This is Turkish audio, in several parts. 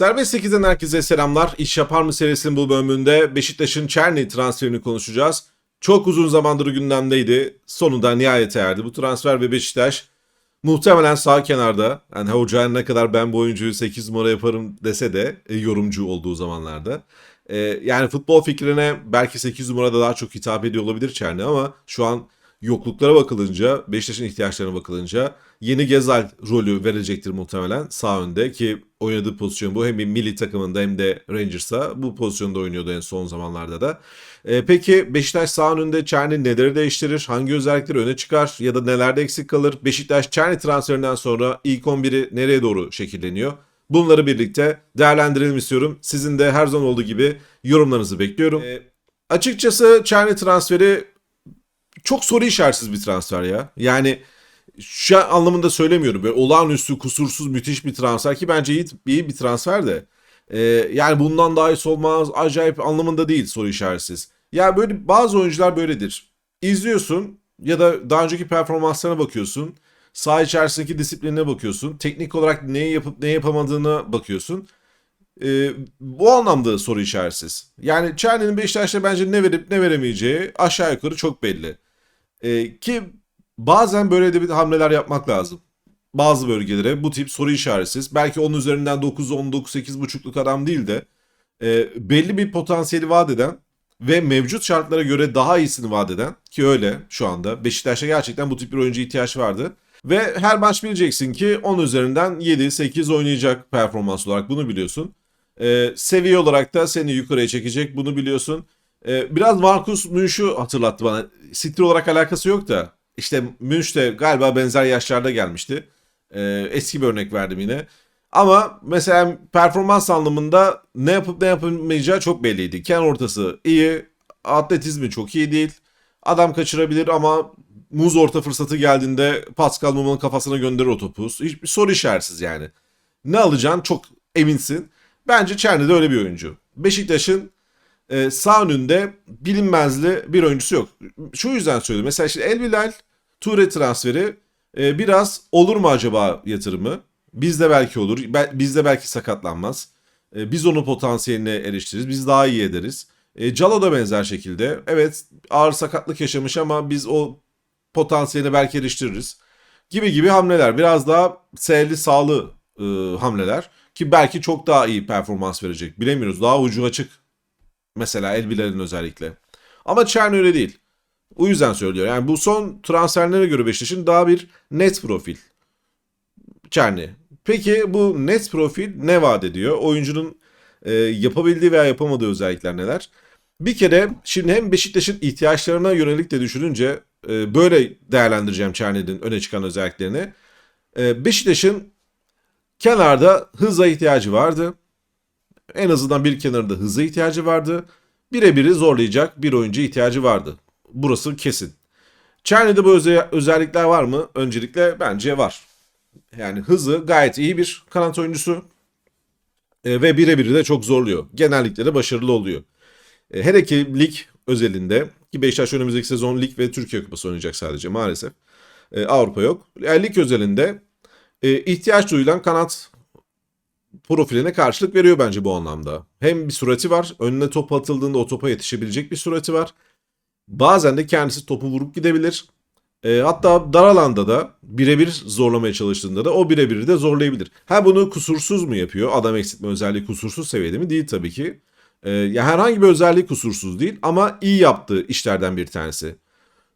Serbest 8'den herkese selamlar. İş Yapar mı serisinin bu bölümünde Beşiktaş'ın Çerni transferini konuşacağız. Çok uzun zamandır gündemdeydi. Sonunda nihayete erdi bu transfer ve Beşiktaş muhtemelen sağ kenarda. Yani hoca ne kadar ben bu oyuncuyu 8 numara yaparım dese de e, yorumcu olduğu zamanlarda. E, yani futbol fikrine belki 8 numarada daha çok hitap ediyor olabilir Çerni ama şu an yokluklara bakılınca, Beşiktaş'ın ihtiyaçlarına bakılınca yeni Gezal rolü verilecektir muhtemelen sağ önde ki oynadığı pozisyon bu. Hem bir milli takımında hem de Rangers'a bu pozisyonda oynuyordu en son zamanlarda da. Ee, peki Beşiktaş sağ önünde Çerni neleri değiştirir? Hangi özellikleri öne çıkar? Ya da nelerde eksik kalır? Beşiktaş Çerni transferinden sonra ilk 11'i nereye doğru şekilleniyor? Bunları birlikte değerlendirelim istiyorum. Sizin de her zaman olduğu gibi yorumlarınızı bekliyorum. Ee, açıkçası Çerni transferi çok soru işaretsiz bir transfer ya. Yani şu an anlamında söylemiyorum. Böyle olağanüstü, kusursuz, müthiş bir transfer ki bence iyi, iyi bir transfer de. Ee, yani bundan daha iyisi olmaz, acayip anlamında değil soru işaretsiz. Ya böyle bazı oyuncular böyledir. İzliyorsun ya da daha önceki performanslarına bakıyorsun. Saha içerisindeki disiplinine bakıyorsun. Teknik olarak neyi yapıp ne yapamadığına bakıyorsun. Ee, bu anlamda soru işaretsiz. Yani Çerni'nin Beşiktaş'ta bence ne verip ne veremeyeceği aşağı yukarı çok belli. Ee, ki bazen böyle de bir hamleler yapmak lazım. Bazı bölgelere bu tip soru işaretsiz. Belki onun üzerinden 9, 19, 8,5'luk adam değil de e, belli bir potansiyeli vaat eden ve mevcut şartlara göre daha iyisini vaat eden ki öyle şu anda Beşiktaş'a gerçekten bu tip bir oyuncu ihtiyaç vardı. Ve her maç bileceksin ki 10 üzerinden 7-8 oynayacak performans olarak bunu biliyorsun. Ee, seviye olarak da seni yukarıya çekecek bunu biliyorsun. Ee, biraz Markus Münch'ü hatırlattı bana. Stil olarak alakası yok da. İşte Münch de galiba benzer yaşlarda gelmişti. Ee, eski bir örnek verdim yine. Ama mesela performans anlamında ne yapıp ne yapamayacağı çok belliydi. Kenar ortası iyi, atletizmi çok iyi değil. Adam kaçırabilir ama muz orta fırsatı geldiğinde Pascal Numa'nın kafasına gönderir o topu. Hiçbir soru işaretsiz yani. Ne alacağın çok eminsin. Bence Çerni de öyle bir oyuncu. Beşiktaş'ın e, sağ önünde bilinmezli bir oyuncusu yok. Şu yüzden söylüyorum. Mesela işte El Bilal Ture transferi e, biraz olur mu acaba yatırımı? Bizde belki olur. Be- bizde belki sakatlanmaz. E, biz onun potansiyeline eriştiririz. Biz daha iyi ederiz. E, Calo da benzer şekilde. Evet ağır sakatlık yaşamış ama biz o potansiyeline belki eriştiririz. Gibi gibi hamleler. Biraz daha seyirli sağlı e, hamleler. Ki belki çok daha iyi performans verecek. Bilemiyoruz. Daha ucu açık. Mesela Elbiler'in özellikle. Ama Çern öyle değil. O yüzden söylüyor. Yani bu son transferlere göre Beşiktaş'ın daha bir net profil. Çerni. Peki bu net profil ne vaat ediyor? Oyuncunun e, yapabildiği veya yapamadığı özellikler neler? Bir kere şimdi hem Beşiktaş'ın ihtiyaçlarına yönelik de düşününce e, böyle değerlendireceğim Çerni'nin öne çıkan özelliklerini. E, Beşiktaş'ın kenarda hıza ihtiyacı vardı. En azından bir kenarda hıza ihtiyacı vardı. Birebiri zorlayacak bir oyuncu ihtiyacı vardı. Burası kesin. Çerni'de bu öze- özellikler var mı? Öncelikle bence var. Yani hızı gayet iyi bir kanat oyuncusu. E, ve birebiri de çok zorluyor. Genellikle de başarılı oluyor. E, hele ki lig özelinde ki Beşiktaş önümüzdeki sezon lig ve Türkiye Kupası oynayacak sadece maalesef. E, Avrupa yok. Yani lig özelinde e, ihtiyaç duyulan kanat profiline karşılık veriyor bence bu anlamda. Hem bir surati var. Önüne top atıldığında o topa yetişebilecek bir surati var. Bazen de kendisi topu vurup gidebilir. E, hatta dar alanda da birebir zorlamaya çalıştığında da o birebiri de zorlayabilir. Ha bunu kusursuz mu yapıyor? Adam eksiltme özelliği kusursuz seviyede mi? Değil tabii ki. E, ya herhangi bir özelliği kusursuz değil ama iyi yaptığı işlerden bir tanesi.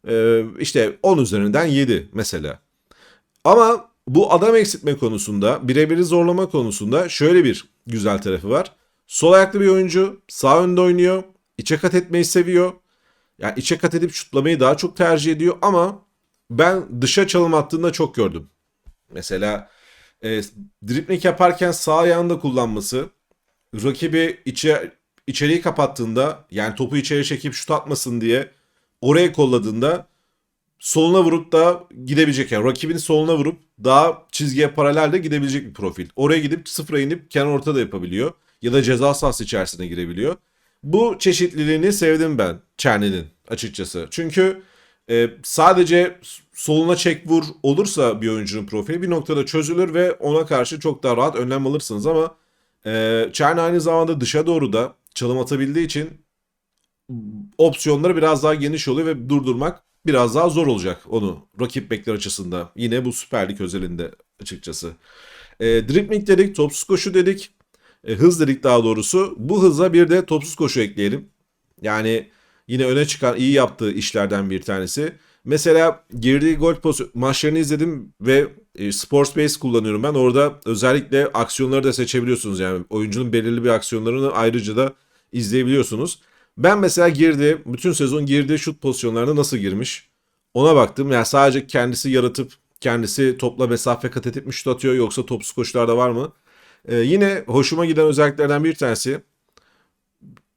E, işte 10 üzerinden 7 mesela. Ama bu adam eksiltme konusunda, birebiri zorlama konusunda şöyle bir güzel tarafı var. Sol ayaklı bir oyuncu, sağ önde oynuyor, içe kat etmeyi seviyor. Yani içe kat edip şutlamayı daha çok tercih ediyor ama ben dışa çalım attığında çok gördüm. Mesela e, dribling yaparken sağ ayağında kullanması, rakibi içe, içeriği kapattığında yani topu içeri çekip şut atmasın diye oraya kolladığında soluna vurup da gidebilecek yani rakibin soluna vurup daha çizgiye paralel de gidebilecek bir profil. Oraya gidip sıfıra inip kenar orta da yapabiliyor ya da ceza sahası içerisine girebiliyor. Bu çeşitliliğini sevdim ben Çerni'nin açıkçası. Çünkü e, sadece soluna çek vur olursa bir oyuncunun profili bir noktada çözülür ve ona karşı çok daha rahat önlem alırsınız ama Ee, Çerni aynı zamanda dışa doğru da çalım atabildiği için opsiyonları biraz daha geniş oluyor ve durdurmak biraz daha zor olacak onu rakip bekler açısından. Yine bu Süper Lig özelinde açıkçası. E, dribbling dedik, topsuz koşu dedik. E, hız dedik daha doğrusu. Bu hıza bir de topsuz koşu ekleyelim. Yani yine öne çıkan iyi yaptığı işlerden bir tanesi. Mesela girdiği gol maçlarını izledim ve e, Sport Space kullanıyorum ben. Orada özellikle aksiyonları da seçebiliyorsunuz. Yani oyuncunun belirli bir aksiyonlarını ayrıca da izleyebiliyorsunuz. Ben mesela girdi, bütün sezon girdiği şut pozisyonlarına nasıl girmiş? Ona baktım. Yani sadece kendisi yaratıp kendisi topla mesafe kat edip mi şut atıyor yoksa topsuz koşularda var mı? Ee, yine hoşuma giden özelliklerden bir tanesi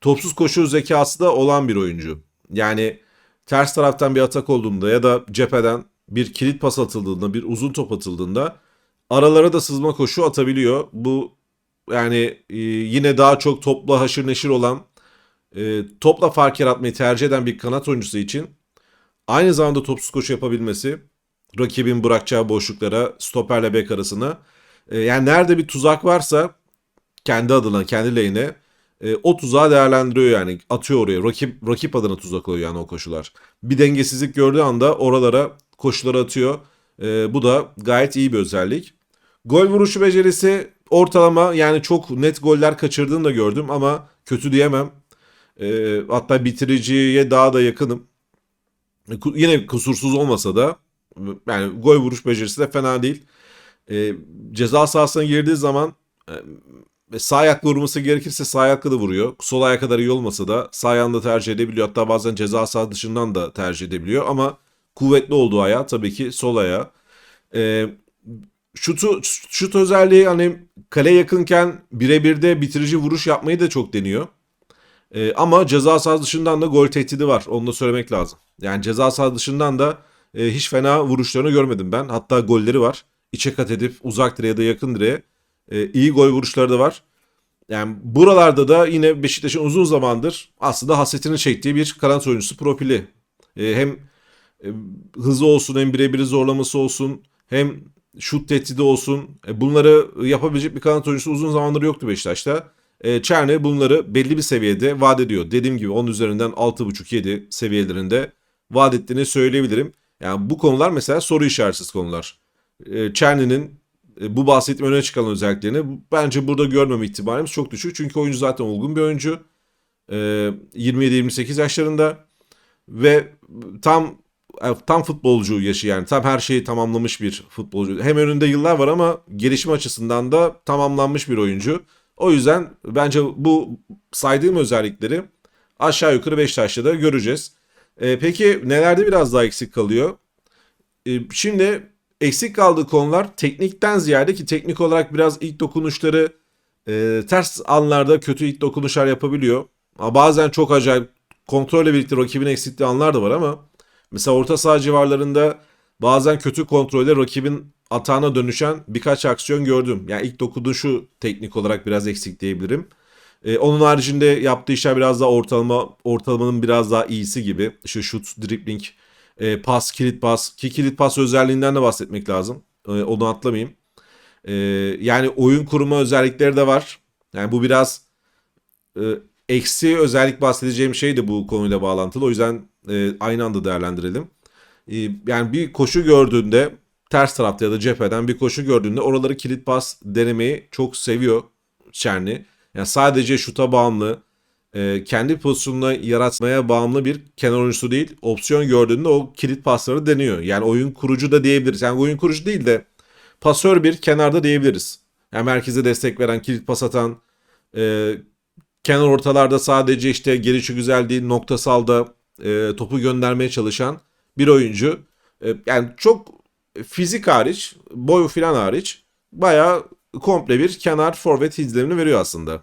topsuz koşu zekası da olan bir oyuncu. Yani ters taraftan bir atak olduğunda ya da cepheden bir kilit pas atıldığında, bir uzun top atıldığında aralara da sızma koşu atabiliyor. Bu yani e, yine daha çok topla haşır neşir olan e, topla fark yaratmayı tercih eden bir kanat oyuncusu için aynı zamanda topsuz koşu yapabilmesi rakibin bırakacağı boşluklara stoperle bek arasına e, yani nerede bir tuzak varsa kendi adına kendi lehine e, o tuzağı değerlendiriyor yani atıyor oraya rakip rakip adına tuzak oluyor yani o koşular. Bir dengesizlik gördüğü anda oralara koşuları atıyor. E, bu da gayet iyi bir özellik. Gol vuruşu becerisi ortalama yani çok net goller kaçırdığını da gördüm ama kötü diyemem. E, hatta bitiriciye daha da yakınım. E, yine kusursuz olmasa da yani gol vuruş becerisi de fena değil. E, ceza sahasına girdiği zaman e, sağ ayakla vurması gerekirse sağ ayakla da vuruyor. Sol ayağa kadar iyi olmasa da sağ ayağını tercih edebiliyor. Hatta bazen ceza sahası dışından da tercih edebiliyor. Ama kuvvetli olduğu ayağı tabii ki sol ayağı. E, şutu, şut özelliği hani kale yakınken birebir de bitirici vuruş yapmayı da çok deniyor. E, ama ceza sahası dışından da gol tehdidi var. Onu da söylemek lazım. Yani ceza sahası dışından da e, hiç fena vuruşlarını görmedim ben. Hatta golleri var. İçe kat edip uzak direğe ya da yakın direğe e, iyi gol vuruşları da var. Yani buralarda da yine Beşiktaş'ın uzun zamandır aslında hasretini çektiği bir kanat oyuncusu profili. E, hem e, hızlı olsun hem birebir zorlaması olsun hem şut tehdidi olsun. E, bunları yapabilecek bir kanat oyuncusu uzun zamandır yoktu Beşiktaş'ta. E, Çerni bunları belli bir seviyede vaat ediyor. Dediğim gibi 10 üzerinden 6.5-7 seviyelerinde vaat ettiğini söyleyebilirim. Yani bu konular mesela soru işaretsiz konular. E, e, bu bahsettiğim öne çıkan özelliklerini bence burada görmeme ihtimalimiz çok düşük. Çünkü oyuncu zaten olgun bir oyuncu. E, 27-28 yaşlarında ve tam e, tam futbolcu yaşı yani tam her şeyi tamamlamış bir futbolcu. Hem önünde yıllar var ama gelişim açısından da tamamlanmış bir oyuncu. O yüzden bence bu saydığım özellikleri aşağı yukarı Beşiktaş'ta da göreceğiz. E, peki nelerde biraz daha eksik kalıyor? E, şimdi eksik kaldığı konular teknikten ziyade ki teknik olarak biraz ilk dokunuşları e, ters anlarda kötü ilk dokunuşlar yapabiliyor. Ama bazen çok acayip kontrolle birlikte rakibin eksikliği anlar da var ama mesela orta saha civarlarında bazen kötü kontrolle rakibin atağına dönüşen birkaç aksiyon gördüm. Yani ilk dokunuşu teknik olarak biraz eksik diyebilirim. Ee, onun haricinde yaptığı işler biraz daha ortalama ortalamanın biraz daha iyisi gibi. İşte şut, dribbling, e, pas, kilit pas. Ki kilit pas özelliğinden de bahsetmek lazım. E, onu atlamayayım. E, yani oyun kurma özellikleri de var. Yani bu biraz e, eksi özellik bahsedeceğim şey de bu konuyla bağlantılı. O yüzden e, aynı anda değerlendirelim. E, yani bir koşu gördüğünde ters tarafta ya da cepheden bir koşu gördüğünde oraları kilit pas denemeyi çok seviyor Çerni. Yani sadece şuta bağımlı, e, kendi pozisyonunu yaratmaya bağımlı bir kenar oyuncusu değil. Opsiyon gördüğünde o kilit pasları deniyor. Yani oyun kurucu da diyebiliriz. Yani oyun kurucu değil de pasör bir kenarda diyebiliriz. Yani merkeze destek veren, kilit pas atan, e, kenar ortalarda sadece işte gelişi güzel değil, noktasalda e, topu göndermeye çalışan bir oyuncu. E, yani çok fizik hariç, boyu filan hariç bayağı komple bir kenar forvet izlenimini veriyor aslında.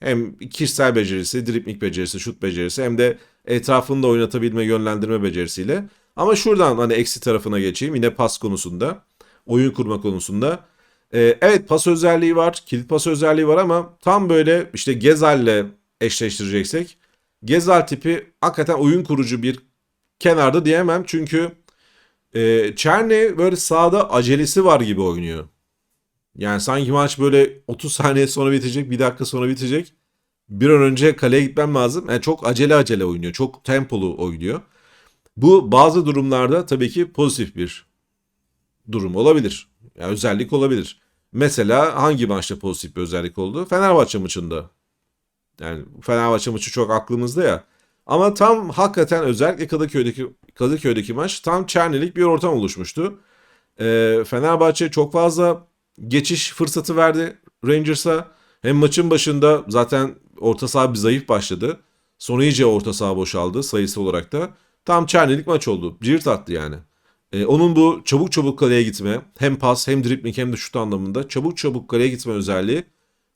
Hem kişisel becerisi, dripling becerisi, şut becerisi hem de etrafında oynatabilme, yönlendirme becerisiyle. Ama şuradan hani eksi tarafına geçeyim yine pas konusunda, oyun kurma konusunda. Ee, evet pas özelliği var, kilit pas özelliği var ama tam böyle işte Gezal'le eşleştireceksek Gezal tipi hakikaten oyun kurucu bir kenarda diyemem çünkü e, Çerny böyle sahada acelesi var gibi oynuyor. Yani sanki maç böyle 30 saniye sonra bitecek, bir dakika sonra bitecek. Bir an önce kaleye gitmem lazım. Yani çok acele acele oynuyor. Çok tempolu oynuyor. Bu bazı durumlarda tabii ki pozitif bir durum olabilir. Yani özellik olabilir. Mesela hangi maçta pozitif bir özellik oldu? Fenerbahçe maçında. Yani Fenerbahçe maçı çok aklımızda ya. Ama tam hakikaten özellikle Kadıköy'deki Kadıköy'deki maç tam Çernilik bir ortam oluşmuştu. Ee, Fenerbahçe çok fazla geçiş fırsatı verdi Rangers'a. Hem maçın başında zaten orta saha bir zayıf başladı. Sonra iyice orta saha boşaldı sayısı olarak da. Tam Çernilik maç oldu. Cirit attı yani. Ee, onun bu çabuk çabuk kaleye gitme, hem pas hem dribling hem de şut anlamında çabuk çabuk kaleye gitme özelliği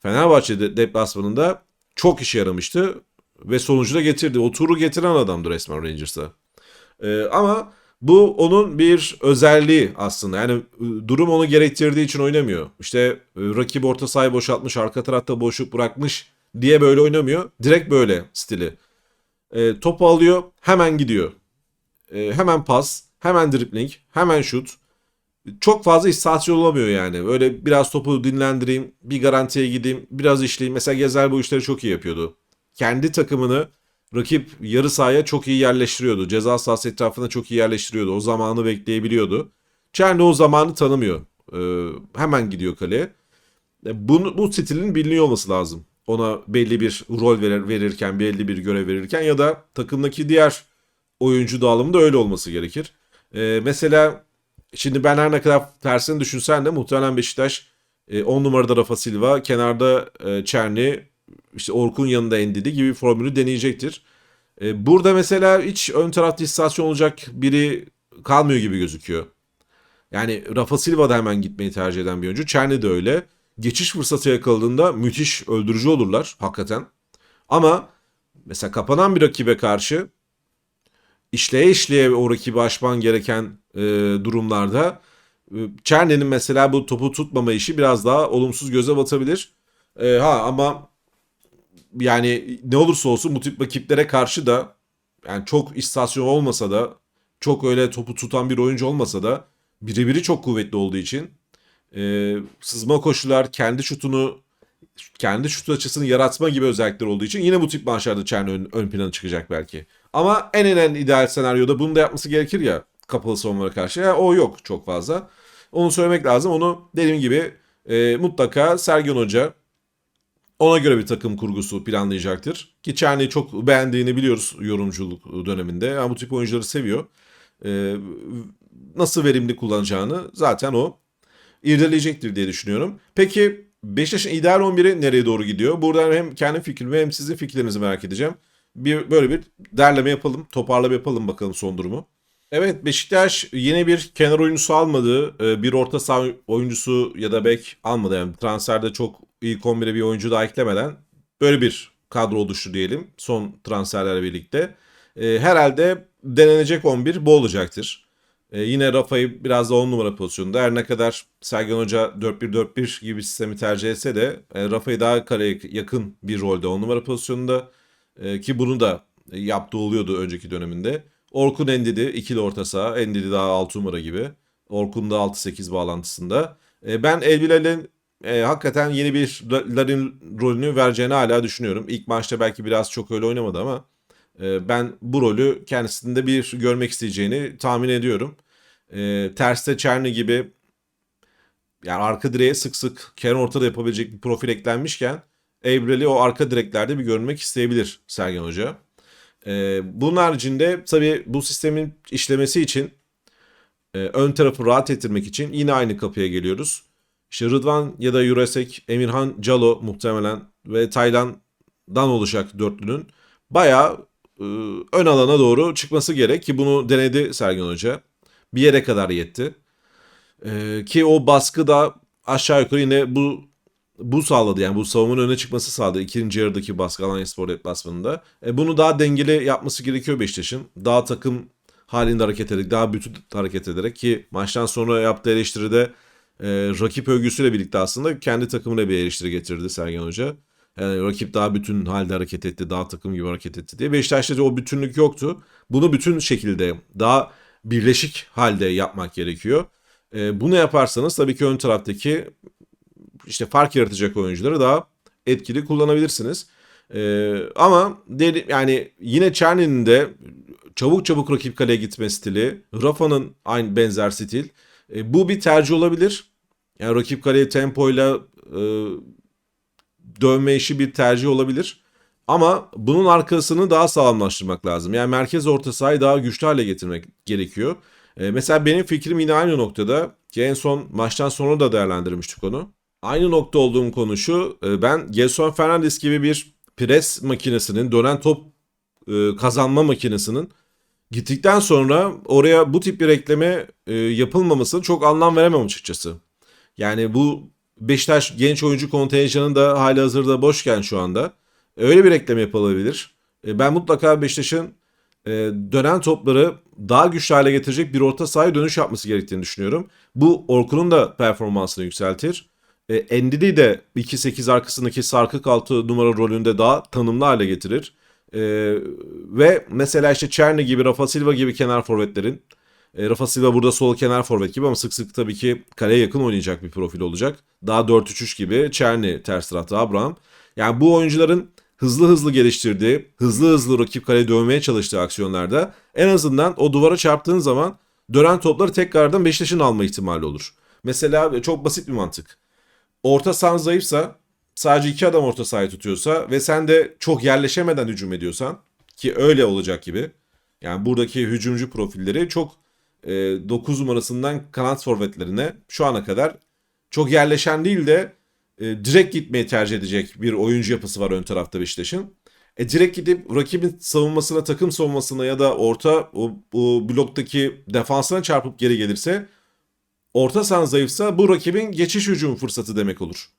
Fenerbahçe de- deplasmanında çok işe yaramıştı ve sonucu da getirdi. O turu getiren adamdı resmen Rangers'a. Ee, ama bu onun bir özelliği aslında. Yani e, durum onu gerektirdiği için oynamıyor. İşte e, rakip orta sahayı boşaltmış, arka tarafta boşluk bırakmış diye böyle oynamıyor. Direkt böyle stili. E, topu alıyor, hemen gidiyor. E, hemen pas, hemen dribbling, hemen şut. Çok fazla istasyon olamıyor yani. Öyle biraz topu dinlendireyim, bir garantiye gideyim, biraz işleyeyim. Mesela Gezer bu işleri çok iyi yapıyordu. Kendi takımını rakip yarı sahaya çok iyi yerleştiriyordu. Ceza sahası etrafına çok iyi yerleştiriyordu. O zamanı bekleyebiliyordu. Çerni o zamanı tanımıyor. Ee, hemen gidiyor kaleye. E, Bunu, bu stilin biliniyor olması lazım. Ona belli bir rol verir, verirken, belli bir görev verirken ya da takımdaki diğer oyuncu dağılımında öyle olması gerekir. Ee, mesela şimdi ben her ne kadar tersini düşünsen de muhtemelen Beşiktaş 10 numarada Rafa Silva, kenarda e, Çerni, işte Orkun yanında Endidi gibi formülü deneyecektir. E, burada mesela hiç ön tarafta istasyon olacak biri kalmıyor gibi gözüküyor. Yani Rafa Silva da hemen gitmeyi tercih eden bir oyuncu. Çerni de öyle. Geçiş fırsatı yakaladığında müthiş öldürücü olurlar hakikaten. Ama mesela kapanan bir rakibe karşı işleye işleye o rakibi aşman gereken e, durumlarda e, mesela bu topu tutmama işi biraz daha olumsuz göze batabilir. E, ha ama yani ne olursa olsun bu tip rakiplere karşı da yani çok istasyon olmasa da çok öyle topu tutan bir oyuncu olmasa da birebiri çok kuvvetli olduğu için e, sızma koşular kendi şutunu kendi şut açısını yaratma gibi özellikler olduğu için yine bu tip maçlarda Çerni ön, ön plana çıkacak belki. Ama en en en ideal senaryoda bunu da yapması gerekir ya kapalı savunmalara karşı. Ya, o yok çok fazla. Onu söylemek lazım. Onu dediğim gibi e, mutlaka Sergen Hoca ona göre bir takım kurgusu planlayacaktır. Ki Çerni'yi çok beğendiğini biliyoruz yorumculuk döneminde. Yani bu tip oyuncuları seviyor. E, nasıl verimli kullanacağını zaten o irdeleyecektir diye düşünüyorum. Peki Beşiktaş'ın ideal 11'i nereye doğru gidiyor? Buradan hem kendi fikrimi hem sizin fikirlerinizi merak edeceğim. Bir böyle bir derleme yapalım, toparlama yapalım bakalım son durumu. Evet Beşiktaş yeni bir kenar oyuncusu almadı. Ee, Bir orta saha oyuncusu ya da bek almadı. Yani transferde çok ilk 11'e bir oyuncu daha eklemeden böyle bir kadro oluştu diyelim son transferlerle birlikte. Ee, Herhalde denenecek 11 bu olacaktır. Ee, yine Rafa'yı biraz da 10 numara pozisyonunda. Her ne kadar Sergen Hoca 4-1-4-1 gibi sistemi tercih etse de e, Rafa'yı daha kaleye yakın bir rolde 10 numara pozisyonunda. E, ki bunu da yaptığı oluyordu önceki döneminde. Orkun Endidi ikili orta saha. Endidi daha 6 numara gibi. Orkun da 6-8 bağlantısında. E, ben Elbilal'in e, hakikaten yeni bir Larin rolünü vereceğini hala düşünüyorum. İlk maçta belki biraz çok öyle oynamadı ama e, ben bu rolü kendisinde bir görmek isteyeceğini tahmin ediyorum. E, terste Çerni gibi yani arka direğe sık sık kenar ortada yapabilecek bir profil eklenmişken Ebrel'i o arka direklerde bir görmek isteyebilir Sergen Hoca. Ee, bunun haricinde tabii bu sistemin işlemesi için e, ön tarafı rahat ettirmek için yine aynı kapıya geliyoruz. İşte Rıdvan ya da Yuresek, Emirhan Calo muhtemelen ve Taylan'dan olacak dörtlünün bayağı e, ön alana doğru çıkması gerek ki bunu denedi Sergen Hoca. Bir yere kadar yetti. Ee, ki o baskı da aşağı yukarı yine bu bu sağladı yani bu savunmanın öne çıkması sağladı ikinci yarıdaki baskı Alanya Spor deplasmanında. E, bunu daha dengeli yapması gerekiyor Beşiktaş'ın. Daha takım halinde hareket ederek, daha bütün hareket ederek ki maçtan sonra yaptığı eleştiride e, rakip övgüsüyle birlikte aslında kendi takımına bir eleştiri getirdi Sergen Hoca. Yani rakip daha bütün halde hareket etti, daha takım gibi hareket etti diye. Beşiktaş'ta o bütünlük yoktu. Bunu bütün şekilde daha birleşik halde yapmak gerekiyor. E, bunu yaparsanız tabii ki ön taraftaki işte fark yaratacak oyuncuları daha etkili kullanabilirsiniz. Ee, ama deri, yani yine Çerni'nin de çabuk çabuk rakip kaleye gitme stili, Rafa'nın aynı benzer stil. E, bu bir tercih olabilir. Yani rakip kaleye tempoyla e, dövme işi bir tercih olabilir. Ama bunun arkasını daha sağlamlaştırmak lazım. Yani merkez orta sahayı daha güçlü hale getirmek gerekiyor. E, mesela benim fikrim yine aynı noktada ki en son maçtan sonra da değerlendirmiştik onu. Aynı nokta olduğum konu şu. e, ben Gelson Fernandes gibi bir pres makinesinin, dönen top e, kazanma makinesinin gittikten sonra oraya bu tip bir ekleme e, yapılmamasını çok anlam veremem açıkçası. Yani bu Beşiktaş genç oyuncu kontenjanı da hali hazırda boşken şu anda öyle bir ekleme yapılabilir. E, ben mutlaka Beşiktaş'ın e, dönen topları daha güçlü hale getirecek bir orta sahaya dönüş yapması gerektiğini düşünüyorum. Bu Orkun'un da performansını yükseltir. E, Endidi de 2-8 arkasındaki sarkık altı numara rolünde daha tanımlı hale getirir. E, ve mesela işte Çerni gibi, Rafa Silva gibi kenar forvetlerin e, Rafa Silva burada sol kenar forvet gibi ama sık sık tabii ki kaleye yakın oynayacak bir profil olacak. Daha 4-3-3 gibi Çerni ters tarafta Abraham. Yani bu oyuncuların hızlı hızlı geliştirdiği, hızlı hızlı rakip kaleye dövmeye çalıştığı aksiyonlarda en azından o duvara çarptığın zaman dönen topları tekrardan Beşiktaş'ın alma ihtimali olur. Mesela çok basit bir mantık. Orta sahan zayıfsa sadece iki adam orta sahayı tutuyorsa ve sen de çok yerleşemeden hücum ediyorsan ki öyle olacak gibi. Yani buradaki hücumcu profilleri çok e, 9 numarasından kanat forvetlerine şu ana kadar çok yerleşen değil de e, direkt gitmeyi tercih edecek bir oyuncu yapısı var ön tarafta Beşiktaş'ın. E, direkt gidip rakibin savunmasına, takım savunmasına ya da orta o, o bloktaki defansına çarpıp geri gelirse orta sahan zayıfsa bu rakibin geçiş hücum fırsatı demek olur.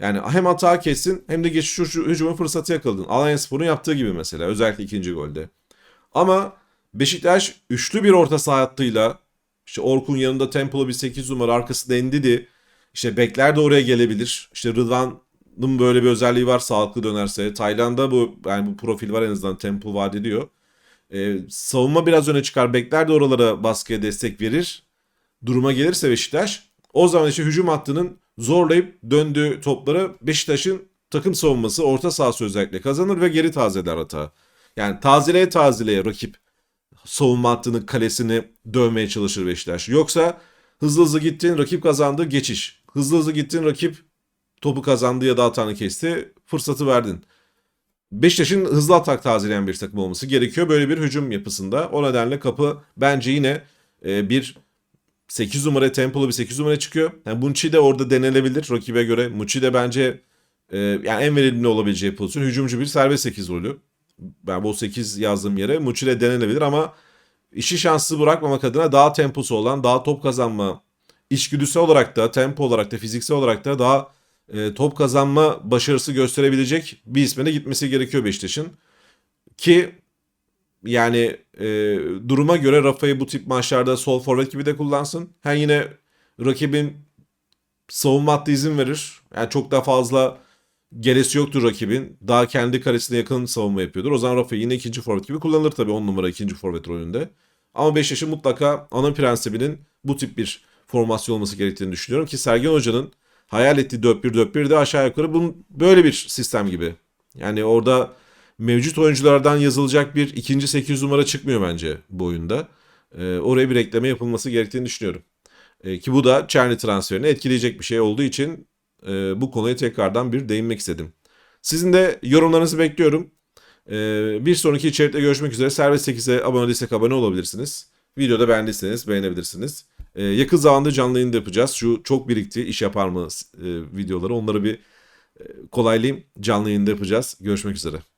Yani hem hata kessin hem de geçiş hücumu fırsatı yakaladın. Alanya Spor'un yaptığı gibi mesela özellikle ikinci golde. Ama Beşiktaş üçlü bir orta saha hattıyla işte Orkun yanında tempolu bir 8 numara arkasında Endidi. İşte bekler de oraya gelebilir. İşte Rıdvan'ın böyle bir özelliği var sağlıklı dönerse. Tayland'da bu yani bu profil var en azından tempo vaat ediyor. Ee, savunma biraz öne çıkar. Bekler de oralara baskıya destek verir. Duruma gelirse Beşiktaş o zaman işte hücum hattının zorlayıp döndüğü topları Beşiktaş'ın takım savunması orta sahası özellikle kazanır ve geri tazeler hata. Yani tazeleye tazeleye rakip savunma hattının kalesini dövmeye çalışır Beşiktaş. Yoksa hızlı hızlı gittin rakip kazandı geçiş. Hızlı hızlı gittin rakip topu kazandı ya da hatanı kesti fırsatı verdin. Beşiktaş'ın hızlı atak tazeleyen bir takım olması gerekiyor böyle bir hücum yapısında. O nedenle kapı bence yine e, bir 8 numara tempolu bir 8 numara çıkıyor. Yani Munchi de orada denenebilir rakibe göre. Munchi de bence e, yani en verimli olabileceği pozisyon. Hücumcu bir serbest 8 rolü. Ben bu 8 yazdığım yere Munchi de denenebilir ama işi şanslı bırakmamak adına daha temposu olan, daha top kazanma içgüdüsel olarak da, tempo olarak da, fiziksel olarak da daha e, top kazanma başarısı gösterebilecek bir ismine gitmesi gerekiyor Beşiktaş'ın. Ki yani e, duruma göre Rafa'yı bu tip maçlarda sol forvet gibi de kullansın. Hem yine rakibin savunma hattı izin verir. Yani çok daha fazla gerisi yoktur rakibin. Daha kendi karesine yakın savunma yapıyordur. O zaman Rafa'yı yine ikinci forvet gibi kullanılır tabii 10 numara ikinci forvet rolünde. Ama Beşiktaş'ın mutlaka ana prensibinin bu tip bir formasyon olması gerektiğini düşünüyorum ki Sergen Hoca'nın hayal ettiği 4-1-4-1 de aşağı yukarı bunun böyle bir sistem gibi. Yani orada mevcut oyunculardan yazılacak bir ikinci 8 numara çıkmıyor bence bu oyunda. E, oraya bir ekleme yapılması gerektiğini düşünüyorum. E, ki bu da Çerni transferini etkileyecek bir şey olduğu için e, bu konuya tekrardan bir değinmek istedim. Sizin de yorumlarınızı bekliyorum. E, bir sonraki içerikte görüşmek üzere. Serbest 8'e abone değilsek abone olabilirsiniz. Videoda beğendiyseniz beğenebilirsiniz. E, yakın zamanda canlı yayında yapacağız. Şu çok birikti iş yapar mı e, videoları onları bir e, kolaylayayım. Canlı yayında yapacağız. Görüşmek üzere.